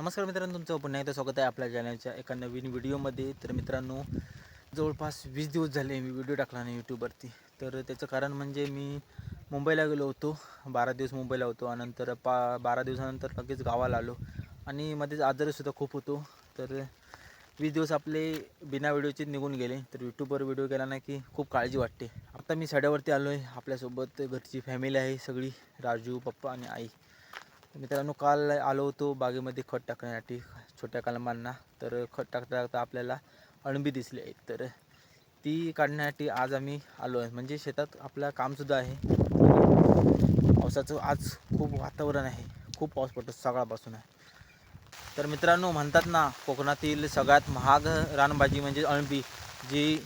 नमस्कार मित्रांनो तुमचं पुन्हा एकदा स्वागत आहे आपल्या चॅनलच्या एका नवीन व्हिडिओमध्ये. तर मित्रांनो जवळपास वीस दिवस झाले मी व्हिडिओ टाकला नाही यूट्यूबवरती तर त्याचं कारण म्हणजे मी मुंबईला गेलो होतो बारा दिवस मुंबईला होतो आणि नंतर पा बारा दिवसानंतर लगेच गावाला आलो. आणि मध्येच आजारसुद्धा खूप होतो. तर वीस दिवस आपले बिना व्हिडिओचे निघून गेले. तर यूट्यूबवर व्हिडिओ केला नाही की खूप काळजी वाटते. आता मी सड्यावरती आलो आहे आपल्यासोबत घरची फॅमिली आहे सगळी राजू पप्पा आणि आई. मित्रांनो काल आलो होतो बागेमध्ये खत टाकण्यासाठी छोट्या कलमांना. तर खत टाकता टाकता आपल्याला अळंबी दिसली. आहे तर ती काढण्यासाठी आज आम्ही आलो आहे. म्हणजे शेतात आपलं कामसुद्धा आहे. पावसाचं आज खूप वातावरण आहे. खूप पाऊस पडतो सकाळपासून. आहे तर मित्रांनो म्हणतात ना कोकणातील सगळ्यात महाग रानभाजी म्हणजे अळंबी जी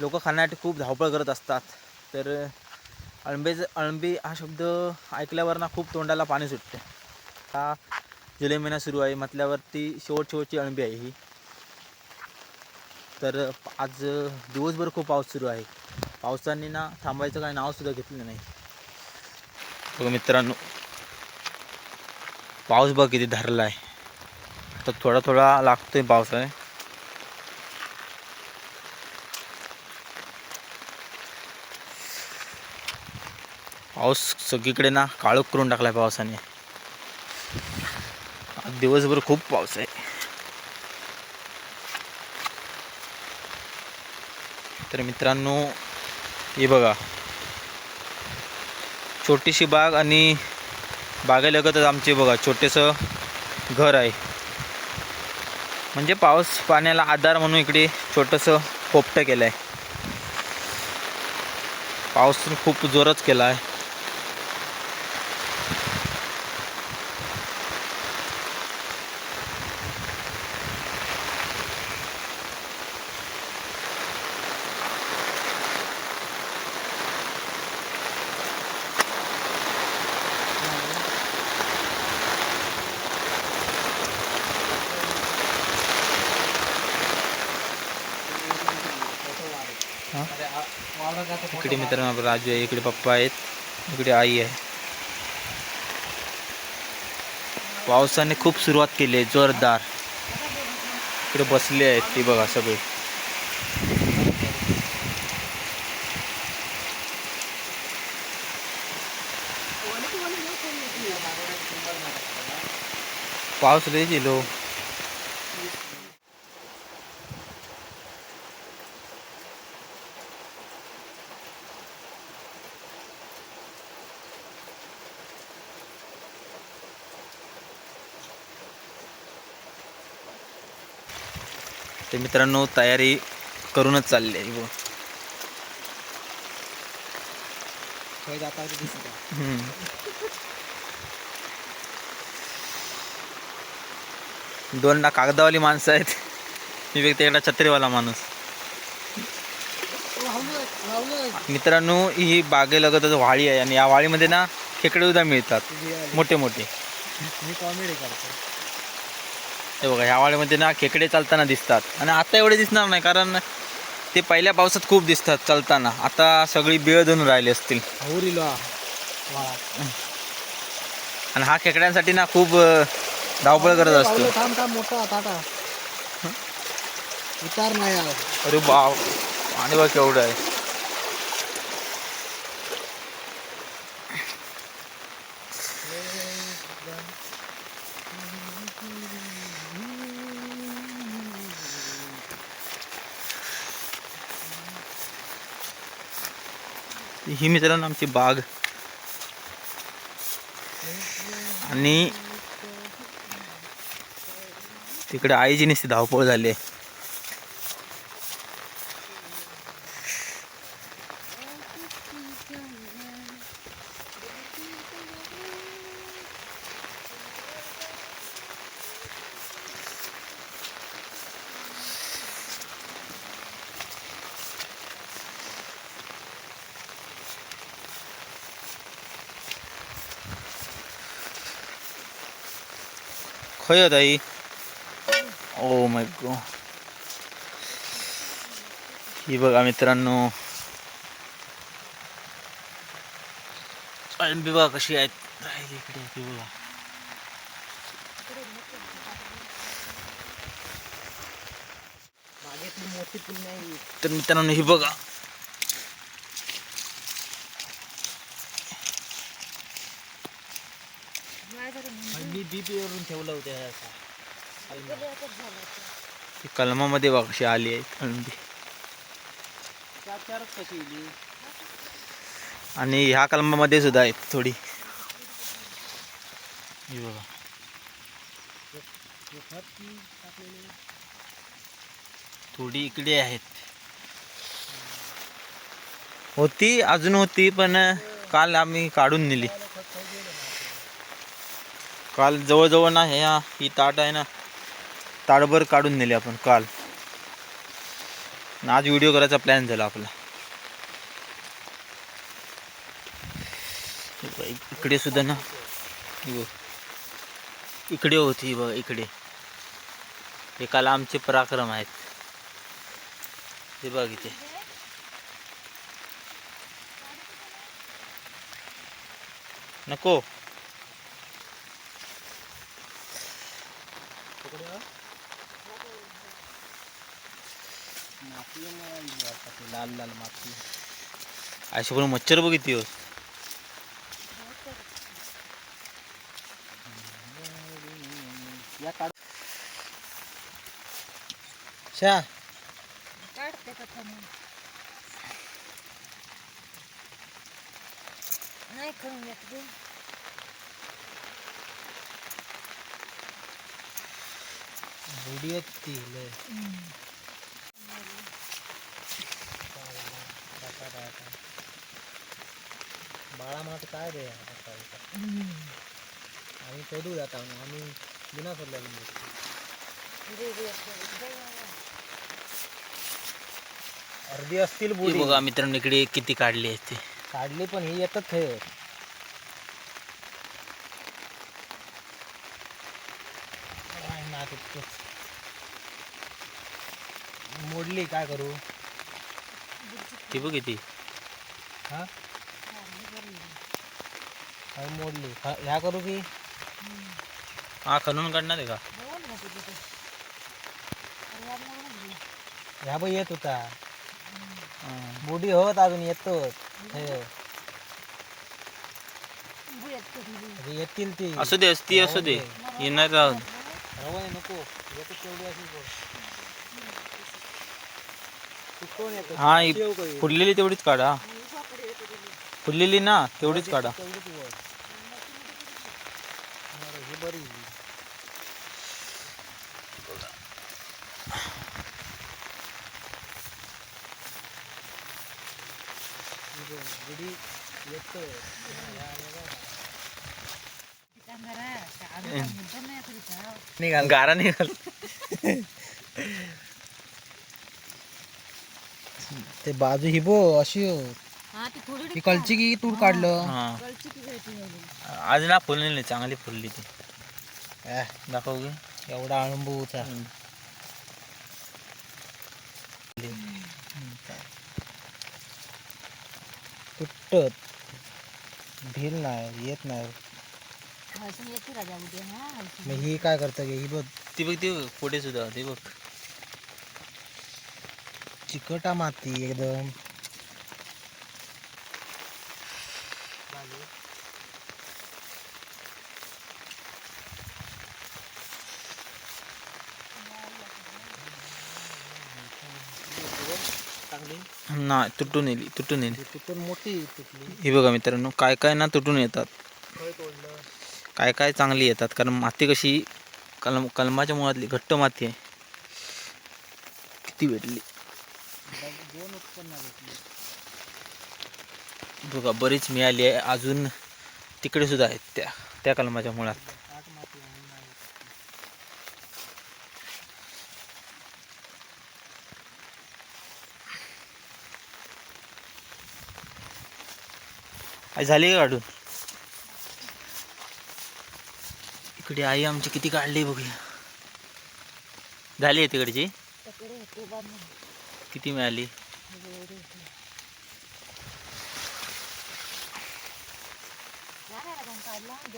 लोक खाण्यासाठी खूप धावपळ करत असतात. तर अळंबेज अळंबी हा शब्द ऐकल्यावर ना खूप तोंडाला पाणी सुटते. हा जुलै महिना सुरू आहे. म्हटल्यावरती शेवट शेवटची अळंबी आहे ही. तर आज दिवसभर खूप पाऊस सुरू आहे. पावसाने ना थांबायचं काही नावसुद्धा घेतलं नाही. बघा मित्रांनो पाऊस बघ किती धरला आहे. तर थोडा थोडा लागतोय पाऊस आहे पाऊस सगळीकडे ना काळोख करून टाकलाय पावसाने. दिवसभर खूप पाऊस आहे. तर मित्रांनो हे बघा. छोटीशी बाग आणि बागेलगतच आमचे बघा छोटेसं घर आहे. म्हणजे पाऊस पाण्याला आधार म्हणून इकडे छोटंसं पोपटं केलं आहे पाऊस खूप जोरच केला आहे इकडे आपला राजू आहे, इकडे पप्पा आहेत, इकडे आई आहे. पावसाने खूप सुरुवात केली आहे, जोरदार. इकडे बसले आहेत ती बघा सगळे. पाऊस ते मित्रांनो तयारी करूनच चालली आहे बुवा. हम्म. दोन ना कागदावाली माणसं आहेत. मी व्यक्ती एकटा छत्रीवाला माणूस. मित्रांनो ही बागेलगतच वाळी आहे आणि या वाळीमध्ये ना खेकडे सुद्धा मिळतात. मोठे मोठे. मी कॉमेडी करतो. हे बघा ह्या वाळीमध्ये ना खेकडे चालताना दिसतात. आणि आता एवढे दिसणार नाही कारण ते पहिल्या पावसात खूप दिसतात चालताना. आता सगळी बिळ धरून राहिली असतील. आणि हा खेकड्यांसाठी ना खूप धावपळ करत असतो. अरे बाव आणि बघ केवढं आहे. ही मित्रांनो आमची बाग. आणि तिकडे आईची नुसती धावपळ झाली आहे. खंय ताई ओ माय गो ही बघा मित्रांनो बी बघा कशी आहेत? इकडे बघा तर मित्रांनो ही बघा. बीपीवरून ठेवलं होतं हे असं. ही कलमामध्ये बघा कशी आली आहे कलमी चार कशी आणि ह्या कलमामध्ये सुद्धा आहेत थोडी. बघा. थोडी इकडे आहेत. होती अजून होती पण काल आम्ही काढून नेली. काल जवळजवळ ना ह्या ही ताट आहे ना ताटभर काढून नेली आपण काल. आज व्हिडिओ करायचा प्लॅन झाला आपला. इकडे सुद्धा ना इकडे होती बघ इकडे. हे काल आमचे पराक्रम आहेत. हे बघ इथे. नको माती आहे ना, ही आता ती लाल लाल माती अशी पण मच्छर बघ किती हो या काढ शा काढते का थांबून नाही करून घेत लय बाळा माठ काय रे? आम्ही शोधू जात आम्ही. बिना सोडल्या अर्धी असतील बुडी बघा मित्रांनो इकडे किती काढली आहेत ते. काढली पण ही हे काय ना ते- मोडली काय करू? बघ किती हा मोडली. हा- ह्या करू की? हा खणून काढणार आहे का? ह्या पण येत होता. बुडी होत अजून येतो हे. येतील ती. असू दे ती असू दे. येणार राहून. नको. येतो तेवढी येतो हा? फुललेली तेवढीच काढा. फुललेली ना तेवढीच काढा. गारा निघाल. ते बाजू ही बो अशी हो. ती थोडी कलची की तूर काढलं? हा. की नाही आज ना फुललेली चांगली फुलली ती. दाखव गे एवढा अनुभवचा तुटत. ढील नाही येत नाही. हा मग ही काय करतं की ही बघ. ती बघ ती पुढे सुद्धा ते बघ. चिकटा माती एकदम. नाही तुटून येली तुटून येली तुटून मोठी तुटली. हे बघा मित्रांनो काय काय ना तुटून येतात. काय काय चांगली येतात कारण माती कशी कलम कलमाच्या मुळातली घट्ट माती आहे. किती भेटली. दोन उत्पन्न भेटली. बघा बरीच मिळाली आहे. अजून तिकडे सुद्धा आहेत त्या. त्या कलमाच्या मुळात. झाली का काढून? इकडे आई आमची किती काढली बघूया. झाली आहे तिकडची? किती मिळाली एवढे होते. नाही ना कोण काढला? ना मातीत तशी आहे ती हम्म. ही बघ ही बघ ही बघ ही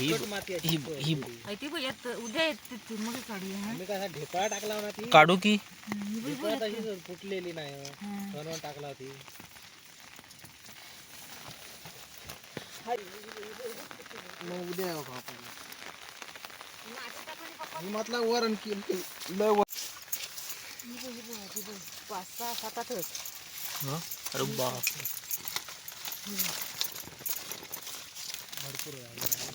चिकट बघ माती आहे, ही चिकट ही बघ. थोडी. अय, ती बघ येत उद्या येते ती मग काढूया हा आम्ही कसा ढेपाळा टाकला ना ती? काढू की. हम्म, ही बघ, ही बघ ढेपाळा येत. तशीच फुटलेली नाही हा. बनवून टाकला होती. मग उद्या येऊ का आपण? मी म्हटलं वरण की लय वर-. पाच सहा सात हं? अरे आहे.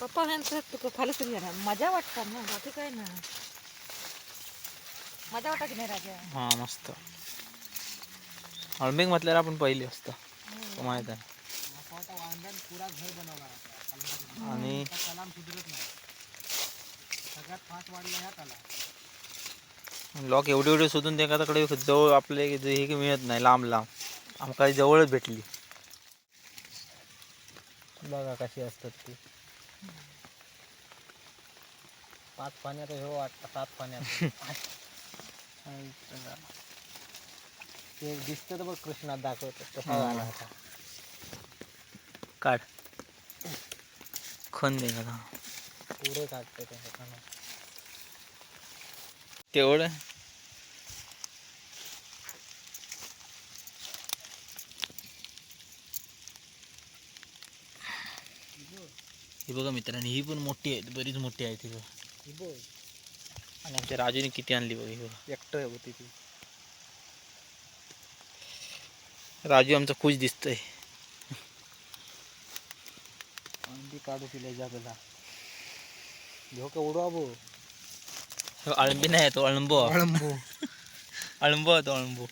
पप्पा नंतर तुका खाली तरी येणार मजा वाटतात ना बाकी काय ना मजा वाटत की नाही राजा हा मस्त अळमेघ म्हटल्यावर आपण पहिली असता तो माहीत आहे पुरा घर आता. आणि आता कलाम सुधरत नाही सगळ्यात फास्ट वाढला ह्या कला लॉक एवढे एवढे शोधून त्याकडे जवळ आपले हे मिळत नाही लांब लांब. आमका जवळच भेटली. बघा कशी असतात ती. पाच पाण्यात हो वाटतं सात पाण्यात. ते दिसतं तर बघ कृष्णात दाखवत कसा. झाला होता. काढ. खन दे का पुरे काढते. तेवढं? ही बघा मित्रांनी ही पण मोठी आहे बरीच मोठी आहे ती आणि आमच्या राजूने किती आणली बघ ही बघ. एकटं होती ती. राजू आमचा खुश दिसतोय. अंडी काढू तिला जागला. घेऊ का उडवा बो अळंबी नाही तो अळंबो. अळंबो. अळंबो तो अळंबो.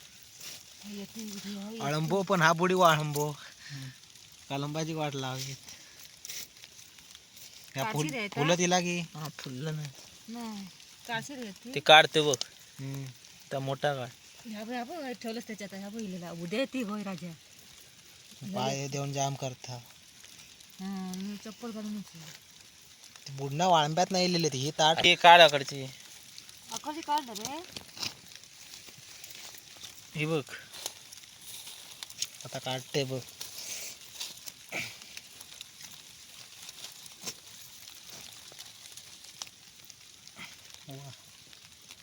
हो. अळंबो पण हा बुडी वाळंबो कलंबाची वाट लावी या फुल काशीर आहे का? फुलं तिला की? हा फुललं नाही. ते. काढते बघ. हम्म. त्या मोठा काढ. ह्या बघ, ह्या बघ, ठेवलंच त्याच्यात. ह्या उद्या येते होय राजा. पाय देऊन जाम करता. हा मी चप्पल. ते बुडणा वाळंब्यात नाही लिहिले ही ताट. ते काढ अकडची अकाशी काढ रे? ही बघ. आता काढते बघ.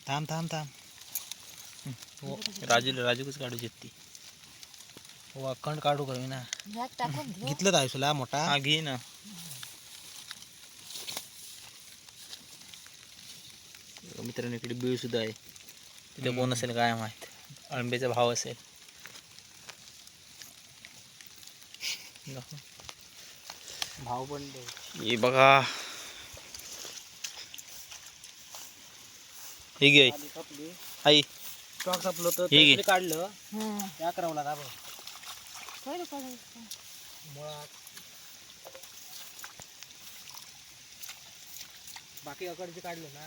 थांब थांब थांब. हो राजू राजूकच काढू शकते. हो अखंड काढू का मी ना घेतलं काय तुला मोठा? हा घे ना. मित्रांनो इकडे बीळ सुद्धा आहे. तिथे कोण असेल काय माहीत? अळंबेचा भाव असेल. भाव पण दे. हे बघा. हे घे आई. स्टॉक संपलो तर काढलं. हा त्या करावला दाबा काय काढायचं? बाकी अकडचे काढलं ना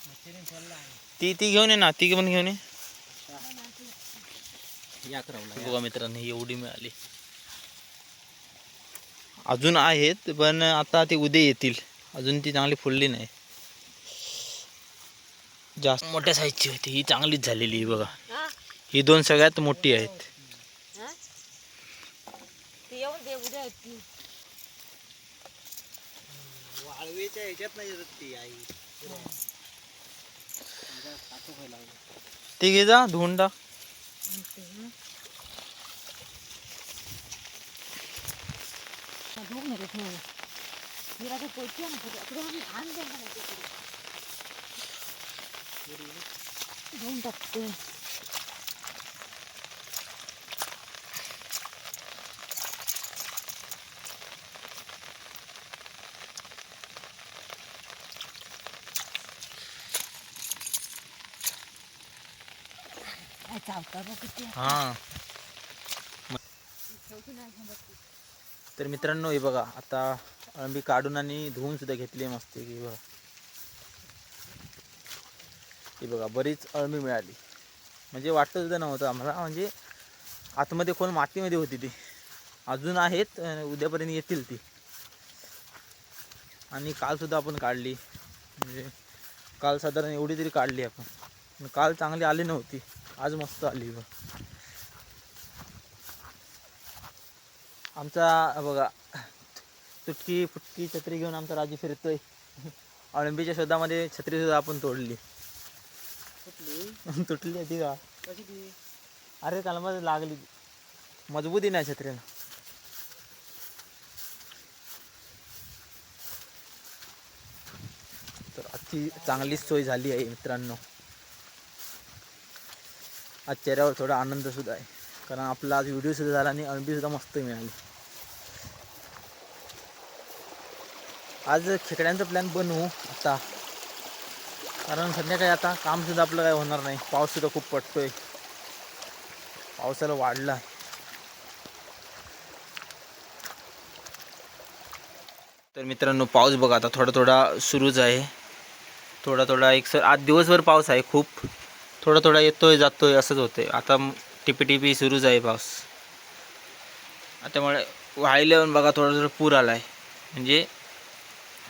मच्छरीने सोडला आहे. ती ती घेऊन ये ना ती पण घेऊन ये. बघा मित्रांनो एवढी मिळाली. अजून आहेत पण आता ती उद्या येतील. अजून ती चांगली फुलली नाही. जास्त मोठ्या साईजची होती. ही चांगलीच झालेली बघा? ही दोन सगळ्यात मोठी आहेत हा? ते येते वाळवीच्या ह्याच्यात नाही येत ती आई. ती घे जा धुवून टाक. धूप नको ठेव ही राजा पोचते ना पुढे पुढे आम्ही आण दे ना ते पुढे. धुवून टाकते काय चावता बघ किती हां. तर मित्रांनो हे बघा आता अळंबी काढून आणि धुवून सुद्धा घेतली आहे मस्त की बघा. ही बघा बरीच अळंबी मिळाली. म्हणजे वाटत सुद्धा नव्हतं आम्हाला म्हणजे आतमध्ये कोण मातीमध्ये होती ती. अजून आहेत उद्यापर्यंत येतील ती. आणि काल सुद्धा आपण काढली. म्हणजे काल साधारण एवढी तरी काढली आपण. काल चांगली आली नव्हती. आज मस्त आली बघ. आमचा बघा तुटकी फुटकी छत्री घेऊन आमचा राजू फिरतोय. अळंबीच्या शोधामध्ये छत्री सुद्धा आपण तोडली. तुटली? का? कशी ती? अरे कलमात लागली. मजबूती नाही छत्रीला तर अति चांगली सोय झाली आहे मित्रांनो. आज चेहऱ्यावर थोडा आनंद सुद्धा आहे. कारण आपला आज व्हिडिओ सुद्धा झाला आणि अळंबी सुद्धा मस्त मिळाली. आज खेकड्यांचा प्लॅन बनवू आता. कारण संध्याकाळी आता काम सुद्धा आपलं काय होणार नाही. पाऊस सुद्धा खूप पडतोय. पावसाला वाढला. तर मित्रांनो पाऊस बघा आता थोडा थोडा सुरूच आहे. थोडा थोडा एक सर आज दिवसभर पाऊस आहे खूप. थोडा थोडा येतोय जातोय असंच होतंय. आता टिपी टिपी सुरूच आहे पाऊस. त्यामुळे वाहिल्यावर बघा थोडा थोडा पूर आला आहे म्हणजे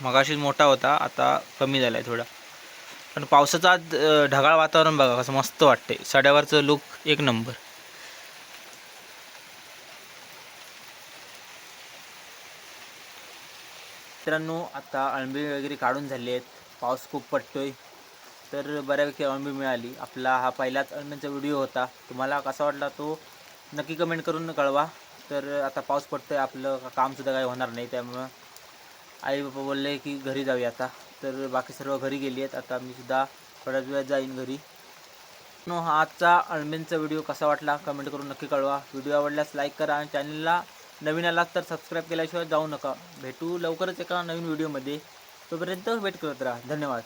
मगाशीच मोठा होता आता कमी झाला आहे थोडा. पण पावसाचं आज ढगाळ वातावरण बघा कसं मस्त वाटते सड्यावरचं लुक एक नंबर मित्रांनो आता अळंबी वगैरे काढून झाली आहेत पाऊस खूप पडतोय. तर बऱ्यापैकी अळंबी मिळाली. आपला हा पहिलाच अळंबीचा व्हिडिओ होता. तुम्हाला कसा वाटला तो? नक्की कमेंट करून कळवा. तर आता पाऊस पडतो आहे आपलं कामसुद्धा काही होणार नाही त्यामुळं. आई बाबा बोलले की घरी जाऊया आता. तर बाकी सर्व घरी गेली आहेत. आता मी सुद्धा थोड्याच वेळात जाईन घरी. नो हा आजचा अळमेंचा व्हिडिओ कसा वाटला? कमेंट करून नक्की कळवा. व्हिडिओ आवडल्यास लाईक करा आणि चॅनलला नवीन आलात तर सबस्क्राईब केल्याशिवाय जाऊ नका. भेटू लवकरच एका नवीन व्हिडिओमध्ये तोपर्यंत वेट करत राहा. धन्यवाद.